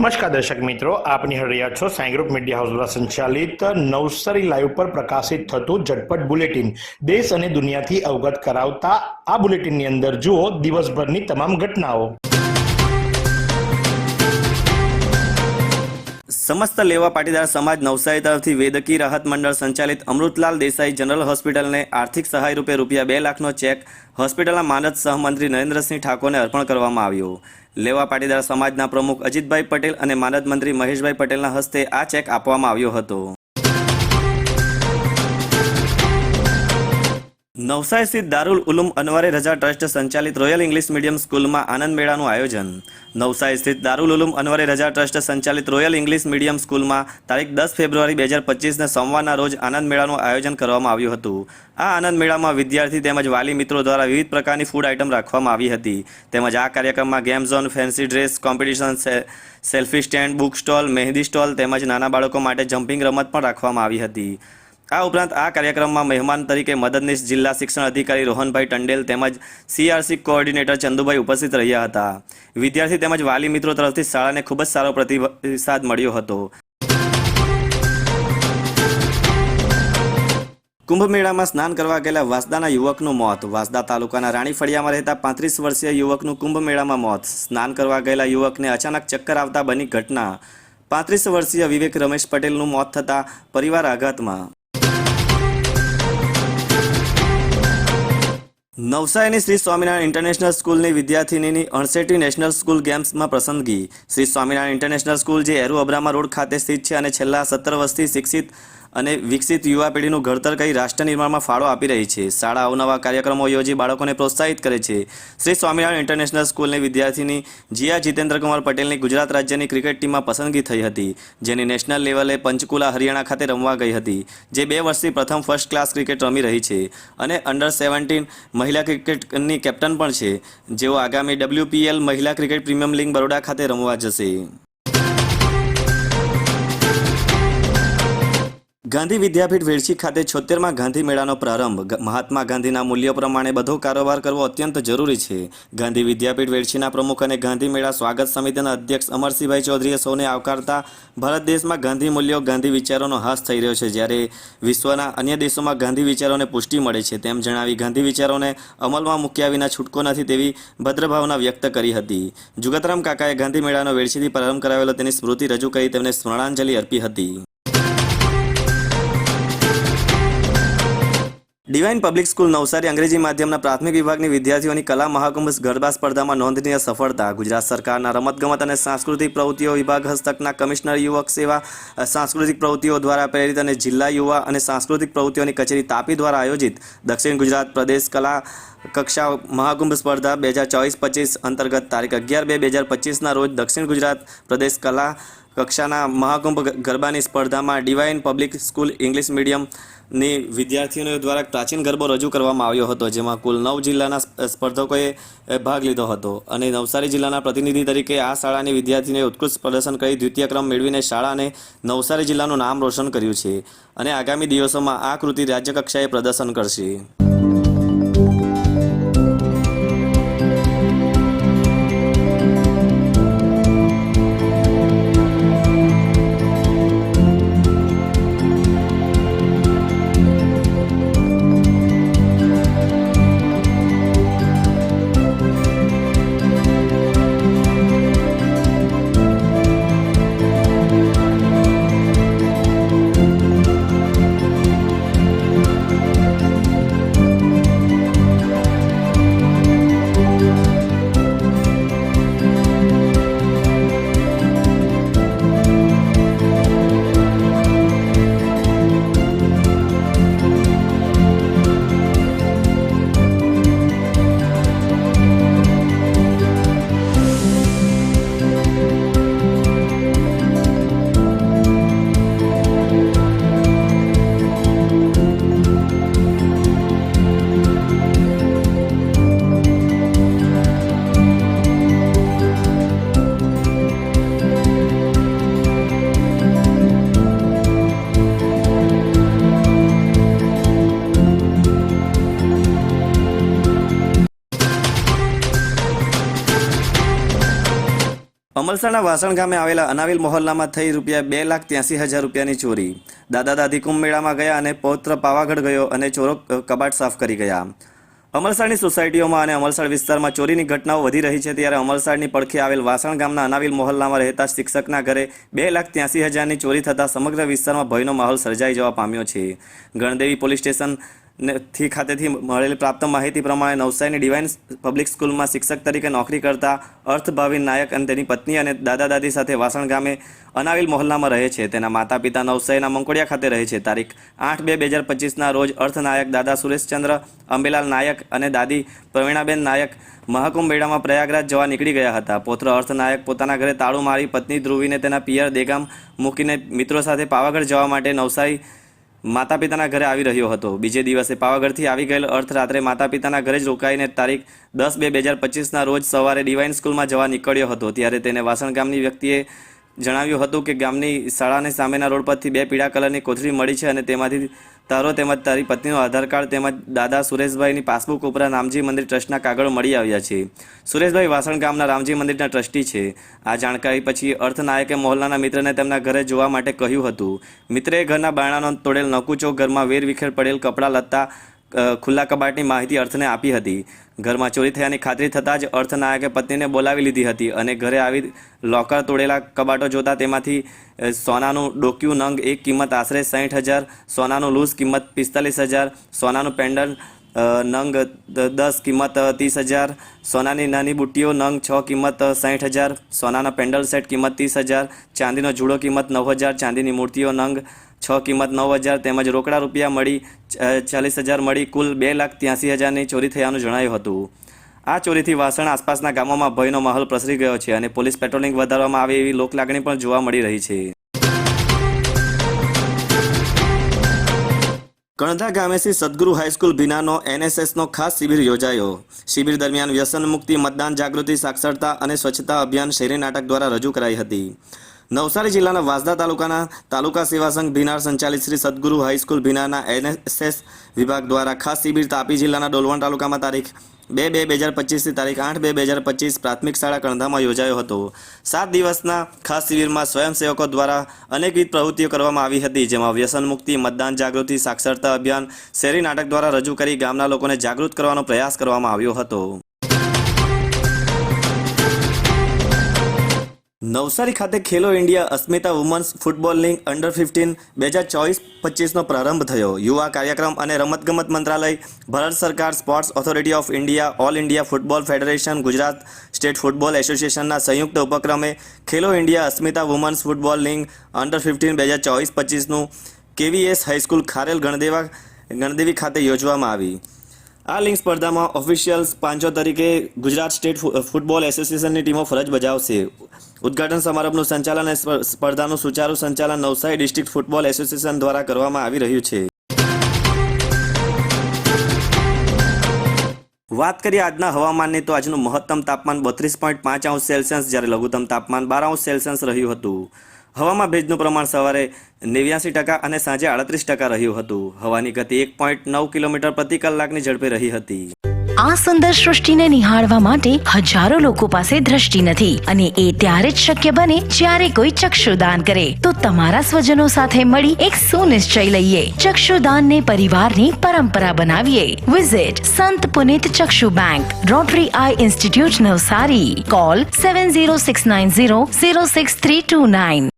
નમસ્કાર દર્શક મિત્રો, આપ નિહાળી છો સાઈ ગ્રુપ મીડિયા હાઉસ દ્વારા સંચાલિત નવસારી લાઈવ પર પ્રકાશિત થતું ઝટપટ બુલેટિન. દેશ અને દુનિયાથી અવગત કરાવતા આ બુલેટિનની અંદર જુઓ દિવસભરની તમામ ઘટનાઓ. સમસ્ત લેવા પાટીદાર સમાજ નવસારી તરફથી વેદકી રાહત મંડળ સંચાલિત અમૃતલાલ દેસાઈ જનરલ હોસ્પિટલને આર્થિક સહાય રૂપે રૂપિયા બે લાખનો ચેક હોસ્પિટલના માનદ સહમંત્રી નરેન્દ્રસિંહ ઠાકોરને અર્પણ કરવામાં આવ્યો. લેવા પાટીદાર સમાજના પ્રમુખ અજીતભાઈ પટેલ અને માનદ મંત્રી મહેશભાઈ પટેલના હસ્તે આ ચેક આપવામાં આવ્યો હતો. નવસારી સ્થિત દારૂલ ઉલુમ અનવારે રજા ટ્રસ્ટ સંચાલિત રોયલ ઇંગ્લિશ મીડિયમ સ્કૂલમાં આનંદ મેળાનું આયોજન. નવસારી સ્થિત દારૂલ ઉલુમ અનવારે રજા ટ્રસ્ટ સંચાલિત રોયલ ઇંગ્લિશ મીડિયમ સ્કૂલમાં તારીખ દસ ફેબ્રુઆરી બે હજાર પચીસને સોમવારના રોજ આનંદ મેળાનું આયોજન કરવામાં આવ્યું હતું. આ આનંદ મેળામાં વિદ્યાર્થી તેમજ વાલી મિત્રો દ્વારા વિવિધ પ્રકારની ફૂડ આઇટમ રાખવામાં આવી હતી. તેમજ આ કાર્યક્રમમાં game zone fancy dress competition selfie stand book stall mehndi stall તેમજ નાના બાળકો માટે જમ્પિંગ રમત પણ રાખવામાં આવી હતી. આ ઉપરાંત આ કાર્યક્રમમાં મહેમાન તરીકે મદદનીશ જિલ્લા શિક્ષણ અધિકારી રોહનભાઈ ટંડેલ તેમજ સીઆરસી કોઓર્ડિનેટર ચંદુભાઈ ઉપસ્થિત રહ્યા હતા. વિદ્યાર્થી તેમજ વાલી મિત્રો તરફથી શાળાને ખૂબ જ સારો પ્રતિસાદ મળ્યો હતો. કુંભ મેળામાં સ્નાન કરવા ગયેલા વાસદાના યુવકનું મોત. વાસદા તાલુકાના રાણી ફળિયામાં રહેતા પાંત્રીસ વર્ષીય યુવકનું કુંભ મેળામાં મોત. સ્નાન કરવા ગયેલા યુવકને અચાનક ચક્કર આવતા બની ઘટના. પાંત્રીસ વર્ષીય વિવેક રમેશ પટેલનું મોત થતાં પરિવાર આઘાતમાં. નવસારીની શ્રી સ્વામિનારાયણ ઇન્ટરનેશનલ સ્કૂલની વિદ્યાર્થીનીની અણસેટી નેશનલ સ્કૂલ ગેમ્સમાં પસંદગી શ્રી સ્વામિનારાયણ ઇન્ટરનેશનલ સ્કૂલ જે એરુ અબ્રામા રોડ ખાતે સ્થિત છે અને છેલ્લા સત્તર વર્ષથી શિક્ષિત અને વિકસિત યુવા પેઢીનું ઘડતર કરી રાષ્ટ્ર નિર્માણમાં ફાળો આપી રહી છે. શાળા અવનવા કાર્યક્રમો યોજી બાળકોને પ્રોત્સાહિત કરે છે. શ્રી સ્વામિનારાયણ ઇન્ટરનેશનલ સ્કૂલની વિદ્યાર્થીની જીયા જીતેન્દ્રકુમાર પટેલની ગુજરાત રાજ્યની ક્રિકેટ ટીમમાં પસંદગી થઈ હતી, જેની નેશનલ લેવલે પંચકુલા હરિયાણા ખાતે રમવા ગઈ હતી, જે બે વર્ષથી પ્રથમ ફર્સ્ટ ક્લાસ ક્રિકેટ રમી રહી છે અને અંડર સેવન્ટીન મહિલા ક્રિકેટની કેપ્ટન પણ છે. જેઓ આગામી ડબલ્યુપીએલ મહિલા ક્રિકેટ પ્રીમિયમ લીગ બરોડા ખાતે રમવા જશે. ગાંધી વિદ્યાપીઠ વેડછી ખાતે છોતેરમાં ગાંધી મેળાનો પ્રારંભ. મહાત્મા ગાંધીના મૂલ્યો પ્રમાણે બધો કારોબાર કરવો અત્યંત જરૂરી છે. ગાંધી વિદ્યાપીઠ વેરછીના પ્રમુખ અને ગાંધી મેળા સ્વાગત સમિતિના અધ્યક્ષ અમરસિંહભાઈ ચૌધરીએ સૌને આવકારતા ભારત દેશમાં ગાંધી મૂલ્યો, ગાંધી વિચારોનો હાસ થઈ રહ્યો છે. જ્યારે વિશ્વના અન્ય દેશોમાં ગાંધી વિચારોને પુષ્ટિ મળે છે, તેમ જણાવી ગાંધી વિચારોને અમલમાં મૂક્યા વિના છૂટકો નથી તેવી ભદ્રભાવના વ્યક્ત કરી હતી. જુગતરામ કાકાએ ગાંધી મેળાનો વેડછીથી પ્રારંભ કરાવેલો તેની સ્મૃતિ રજૂ કરી, તેમને સ્મરણાંજલિ અર્પી હતી. ડિવાઇન પબ્લિક સ્કૂલ નવસારી અંગ્રેજી માધ્યમના પ્રાથમિક વિભાગની વિદ્યાર્થીઓની કલા મહાકુંભ ગરબા સ્પર્ધામાં નોંધનીય સફળતા. ગુજરાત સરકારના રમતગમત અને સાંસ્કૃતિક પ્રવૃત્તિઓ વિભાગ હસ્તકના કમિશનર યુવક સેવા સાંસ્કૃતિક પ્રવૃત્તિઓ દ્વારા પ્રેરિત અને જિલ્લા યુવા અને સાંસ્કૃતિક પ્રવૃત્તિઓની કચેરી તાપી દ્વારા આયોજિત દક્ષિણ ગુજરાત પ્રદેશ કલા કક્ષા મહાકુંભ સ્પર્ધા બે હજાર ચોવીસ પચીસ અંતર્ગત તારીખ અગિયાર બે બે હજાર પચીસના રોજ દક્ષિણ ગુજરાત પ્રદેશ કલા કક્ષાના મહાકુંભ ગરબાની સ્પર્ધામાં ડિવાઇન પબ્લિક સ્કૂલ ઇંગ્લિશ મીડિયમની વિદ્યાર્થીઓ દ્વારા પ્રાચીન ગરબો રજૂ કરવામાં આવ્યો હતો, જેમાં કુલ નવ જિલ્લાના સ્પર્ધકોએ ભાગ લીધો હતો. અને નવસારી જિલ્લાના પ્રતિનિધિ તરીકે આ શાળાની વિદ્યાર્થીને ઉત્કૃષ્ટ પ્રદર્શન કરી દ્વિતીય ક્રમ મેળવીને શાળાને નવસારી જિલ્લાનું નામ રોશન કર્યું છે. અને આગામી દિવસોમાં આ કૃતિ રાજ્યકક્ષાએ પ્રદર્શન કરશે. અમલસાડના વાસણ ગામે આવેલા અનાવિલ મોહલ્લામાં થઈ રૂપિયા બે લાખ ત્યાંસી હજાર રૂપિયાની ચોરી. દાદા દાદી કુંભ મેળામાં ગયા અને પૌત્ર પાવાગઢ ગયો અને ચોરો કબાટ સાફ કરી ગયા. અમલસાડની સોસાયટીઓમાં અને અમલસાડ વિસ્તારમાં ચોરીની ઘટનાઓ વધી રહી છે ત્યારે અમલસાડની પડખે આવેલ વાસણ ગામના અનાવિલ મોહલ્લામાં રહેતા શિક્ષકના ઘરે બે લાખ ત્યાંસી હજારની ચોરી થતાં સમગ્ર વિસ્તારમાં ભયનો માહોલ સર્જાઈ જવા પામ્યો છે. ગણદેવી પોલીસ સ્ટેશન થી ખાતેથી મળેલી પ્રાપ્ત માહિતી પ્રમાણે નવસારીની ડિવાઇન પબ્લિક સ્કૂલમાં શિક્ષક તરીકે નોકરી કરતા અર્થભાવિન નાયક અને તેની પત્ની અને દાદા દાદી સાથે વાસણ ગામે અનાવિલ મોહલ્લામાં રહે છે. તેના માતા પિતા નવસારીના મંકોડિયા ખાતે રહે છે. તારીખ આઠ બે બે હજાર પચીસના રોજ અર્થનાયક દાદા સુરેશચંદ્ર અંબેલાલ નાયક અને દાદી પ્રવીણાબેન નાયક મહાકુંભ મેળામાં પ્રયાગરાજ જવા નીકળી ગયા હતા. પૌત્ર અર્થનાયક પોતાના ઘરે તાળું મારી પત્ની ધ્રુવીને તેના પિયર દેગામ મૂકીને મિત્રો સાથે પાવાગઢ જવા માટે નવસારી માતા પિતાના ઘરે આવી રહ્યો હતો. બીજે દિવસે પાવાગઢથી આવી ગયેલો અર્થ રાત્રે માતા પિતાના ઘરે જ રોકાઈને તારીખ દસ બે બે હજાર પચીસના રોજ સવારે ડિવાઇન સ્કૂલમાં જવા નીકળ્યો હતો. ત્યારે તેને વાસણ ગામની વ્યક્તિએ જણાવ્યું હતું કે ગામની શાળાની સામેના રોડ પરથી બે પીળા કલરની કોથળી મળી છે અને તેમાંથી તારો તેમજ તારી પત્નીનો આધાર કાર્ડ તેમજ દાદા સુરેશભાઈની પાસબુક ઉપરાંત રામજી મંદિર ટ્રસ્ટના કાગળો મળી આવ્યા છે. સુરેશભાઈ વાસણ ગામના રામજી મંદિરના ટ્રસ્ટી છે. આ જાણકારી પછી અર્થનાયકે મોહલ્લાના મિત્રને તેમના ઘરે જોવા માટે કહ્યું હતું. મિત્રે ઘરના બારણાનો તોડેલ નકુચો, ઘરમાં વેર વિખેર પડેલ કપડાં લત્તા ખુલ્લા કબાટની માહિતી અર્થને આપી હતી. ઘરમાં ચોરી થયાની ખાતરી થતાં જ અર્થનાયકે પત્નીને બોલાવી લીધી હતી અને ઘરે આવી લોકર તોડેલા કબાટો જોતા તેમાંથી સોનાનું ડોક્યુ નંગ એક કિંમત આશરે સાહીઠ હજાર, સોનાનું લૂઝ કિંમત પિસ્તાલીસ હજાર, સોનાનું પેન્ડલ નંગ દસ કિંમત ત્રીસ હજાર, સોનાની નાની બુટ્ટીઓ નંગ છ કિંમત સાહીઠ હજાર, સોનાના પેન્ડલ સેટ કિંમત ત્રીસ હજાર, ચાંદીનો જુડો કિંમત નવ હજાર, ચાંદીની મૂર્તિઓ નંગ છ કિંમત નવ હજાર તેમજ રોકડા રૂપિયા મળી ચાલીસ હજાર મળી, કુલ બે લાખ ત્યાસી હજારની ચોરી થયાનું જણાયું હતું. આ ચોરીથી વાસણ આસપાસના ગામોમાં ભયનો માહોલ પ્રસરી ગયો છે અને પોલીસ પેટ્રોલિંગ વધારવામાં આવે એવી લોકલાગણી પણ જોવા મળી રહી છે. કણધા ગામેથી સદગુરુ હાઈસ્કૂલ ભીનાનો એનએસએસનો ખાસ શિબિર યોજાયો. શિબિર દરમિયાન વ્યસન મુક્તિ, મતદાન જાગૃતિ, સાક્ષરતા અને સ્વચ્છતા અભિયાન શહેરી નાટક દ્વારા રજૂ કરાઈ હતી. નવસારી જિલ્લાના વાંસદા તાલુકાના તાલુકા સેવા સંઘ ભીનાર સંચાલિત શ્રી સદગુરુ હાઈસ્કૂલ ભીનારના એનએસએસ વિભાગ દ્વારા ખાસ શિબિર તાપી જિલ્લાના ડોલવણ તાલુકામાં તારીખ બે બે બે હજાર પચીસથી તારીખ આઠ બે બે હજાર પચીસ પ્રાથમિક શાળા કણધામાં યોજાયો હતો. સાત દિવસના ખાસ શિબિરમાં સ્વયંસેવકો દ્વારા અનેકવિધ પ્રવૃત્તિઓ કરવામાં આવી હતી, જેમાં વ્યસન મુક્તિ, મતદાન જાગૃતિ, સાક્ષરતા અભિયાન, શેરી નાટક દ્વારા રજૂ કરી ગામના લોકોને જાગૃત કરવાનો પ્રયાસ કરવામાં આવ્યો હતો. નવસારી ખાતે Khelo India Asmita women's football league under fifteen બે હજાર ચોવીસ પચીસનો પ્રારંભ થયો. યુવા કાર્યક્રમ અને રમતગમત મંત્રાલય, ભારત સરકાર sports authority of India, all India football federation, Gujarat state football એસોસિએશનના સંયુક્ત ઉપક્રમે Khelo India Asmita women's football league under fifteen બે હજાર ચોવીસ પચીસનું કેવીએસ હાઈસ્કૂલ ખારેલ ગણદેવા, ગણદેવી ખાતે યોજવામાં આવી. આ લિંક સ્પર્ધામાં ઓફિશિયલ પાંચો તરીકે ગુજરાત સ્ટેટ ફૂટબોલ એસોસિએશનની ટીમો ફરજ બજાવશે. ઉદ્ઘાટન સમારંભનું સંચાલન અને સ્પ- સ્પર્ધાનું સુચારુ સંચાલન નવસારી ડિસ્ટ્રિક્ટ ફૂટબોલ એસોસિએશન દ્વારા કરવામાં આવી રહ્યું છે. વાત કરીએ આજના હવામાનની, તો આજનું મહત્તમ તાપમાન બત્રીસ પોઈન્ટ પાંચ અંશ સેલ્સિયસ, જ્યારે લઘુત્તમ તાપમાન બાર અંશ સેલ્સિયસ રહ્યું હતું. હવામાં ભેજનું પ્રમાણ સવારે નેવ્યાસી ટકા અને સાંજે આડત્રીસ ટકા રહ્યું હતું. હવાની ગતિ એક પોઈન્ટ નવ કિલોમીટર પ્રતિ કલાકની ઝડપે રહી હતી. આ સુંદર સૃષ્ટિને નિહાળવા માટે હજારો લોકો પાસે દ્રષ્ટિ નથી અને એ ત્યારે જ શક્ય બને જ્યારે કોઈ ચક્ષુદાન કરે. તો તમારા સ્વજનો સાથે મળી એક સુનિશ્ચય લઈએ. ચક્ષુદાનને પરિવારની પરંપરા બનાવીએ. વિઝિટ સંત પુનિત ચક્ષુ bank Rotary eye institute Navsari. Call seven zero six nine zero zero six three two nine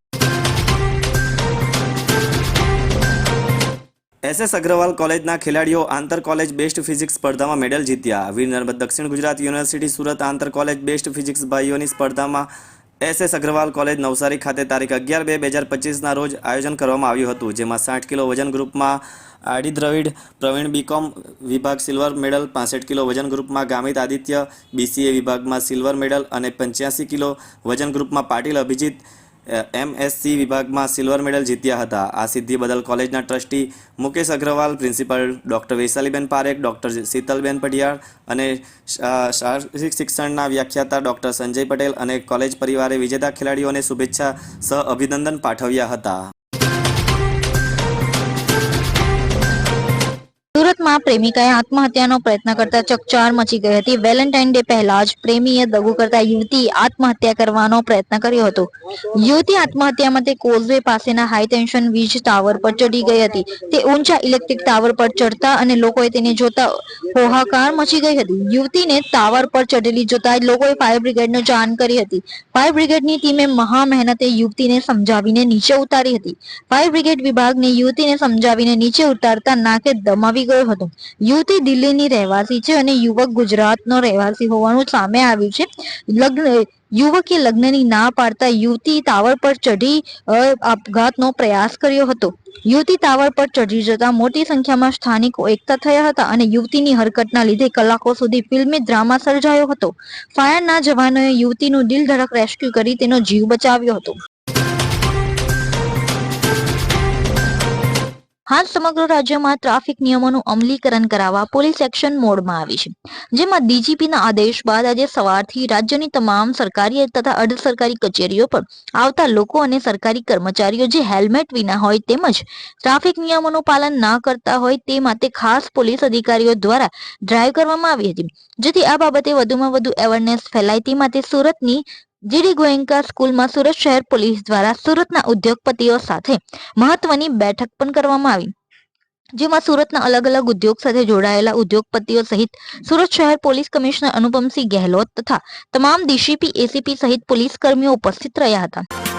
SS Agrawal કોલેજના ખેલાડીઓ આંતર કોલેજ બેસ્ટ ફિઝિક્સ સ્પર્ધામાં મેડલ જીત્યા. વીર નર્મદ દક્ષિણ ગુજરાત યુનિવર્સિટી સુરત આંતર કોલેજ બેસ્ટ ફિઝિક્સ ભાઈઓની સ્પર્ધામાં એસએસ અગ્રવાલ કોલેજ નવસારી ખાતે તારીખ અગિયાર બે બે હજાર પચીસના રોજ આયોજન કરવામાં આવ્યું હતું, જેમાં સાઠ કિલો વજન ગ્રુપમાં આડી દ્રવિડ, પ્રવીણ બીકોમ વિભાગ સિલ્વર મેડલ, પાસઠ કિલો વજન ગ્રુપમાં ગામિત આદિત્ય, બીસીએ વિભાગમાં સિલ્વર મેડલ અને પંચ્યાસી કિલો વજન ગ્રુપમાં પાટીલ અભિજીત એમએસસી વિભાગમાં સિલ્વર મેડલ જીત્યા હતા. આ સિદ્ધિ બદલ કોલેજના trustee Mukesh Agrawal principal doctor Vaishaliben Parekh doctor Shitalben Padhiyar અને શારીરિક શિક્ષણના વ્યાખ્યાતા ડૉક્ટર સંજય પટેલ અને કોલેજ પરિવારે વિજેતા ખેલાડીઓને શુભેચ્છા સહ અભિનંદન પાઠવ્યા હતા. સુરતમાં પ્રેમિકાએ આત્મહત્યાનો પ્રયત્ન કરતા ચકચાર મચી ગઈ હતી. વેલેન્ટાઇન ડે પહેલા જ પ્રેમીએ દગો કરતા યુવતી આત્મહત્યા કરવાનો પ્રયત્ન કર્યો હતો. યુવતી આત્મહત્યા માટે કોઝવે પાસેના હાઈ ટેન્શન વીજ ટાવર પર ચડી ગઈ હતી. તે ઊંચા ઇલેક્ટ્રિક ટાવર પર ચડતા અને લોકોએ તેને જોતા હોહાકાર મચી ગઈ હતી. યુવતીને ટાવર પર ચડેલી જોતા લોકોએ ફાયર બ્રિગેડનો જાણ કરી હતી. ફાયર બ્રિગેડની ટીમે મહા મહેનતે યુવતીને સમજાવીને નીચે ઉતારી હતી. ફાયર બ્રિગેડ વિભાગને યુવતીને સમજાવીને નીચે ઉતારતા નાકે દમાવી ગયો હતો. યુવતી દિલ્હીની રહેવાસી છે અને યુવક ગુજરાતનો રહેવાસી હોવાનું સામે આવ્યું છે. લગ્ન, યુવકે લગ્નની ના પાડતા યુવતી ટાવર પર ચઢી આપઘાતનો પ્રયાસ કર્યો હતો. યુવતી ટાવર પર ચઢી જતા મોટી સંખ્યામાં સ્થાનિકો એકતા થયા હતા અને યુવતીની હરકતના લીધે કલાકો સુધી ફિલ્મી ડ્રામા સર્જાયો હતો. ફાયરના જવાનોએ યુવતીનું દિલ ધડક રેસ્ક્યુ કરી તેનો જીવ બચાવ્યો હતો. હાલ સમગ્ર રાજ્યમાં ટ્રાફિક નિયમોનું અમલીકરણ કરાવવા પોલીસ એક્શન મોડમાં આવી છે. જેમાં ડીજીપીના આદેશ બાદ આજે સવારથી રાજ્યની તમામ સરકારી તથા અર્ધ સરકારી કચેરીઓ પર આવતા લોકો અને સરકારી કર્મચારીઓ જે હેલ્મેટ વિના હોય તેમજ ટ્રાફિક નિયમોનું પાલન ના કરતા હોય તે માટે ખાસ પોલીસ અધિકારીઓ દ્વારા ડ્રાઈવ કરવામાં આવી હતી. જેથી આ બાબતે વધુમાં વધુ અવેરનેસ ફેલાય તે માટે સુરતની જીડી ગોયંકા સ્કૂલમાં સુરત શહેર પોલીસ દ્વારા સુરતના ઉદ્યોગપતિઓ સાથે મહત્વની બેઠક પણ કરવામાં આવી. જેમાં સુરતના અલગ અલગ ઉદ્યોગ સાથે જોડાયેલા ઉદ્યોગપતિઓ સહિત સુરત શહેર પોલીસ કમિશનર અનુપમસિંહ ગેહલોત તથા તમામ ડીસીપી, એસીપી સહિત પોલીસ કર્મીઓ ઉપસ્થિત રહ્યા હતા.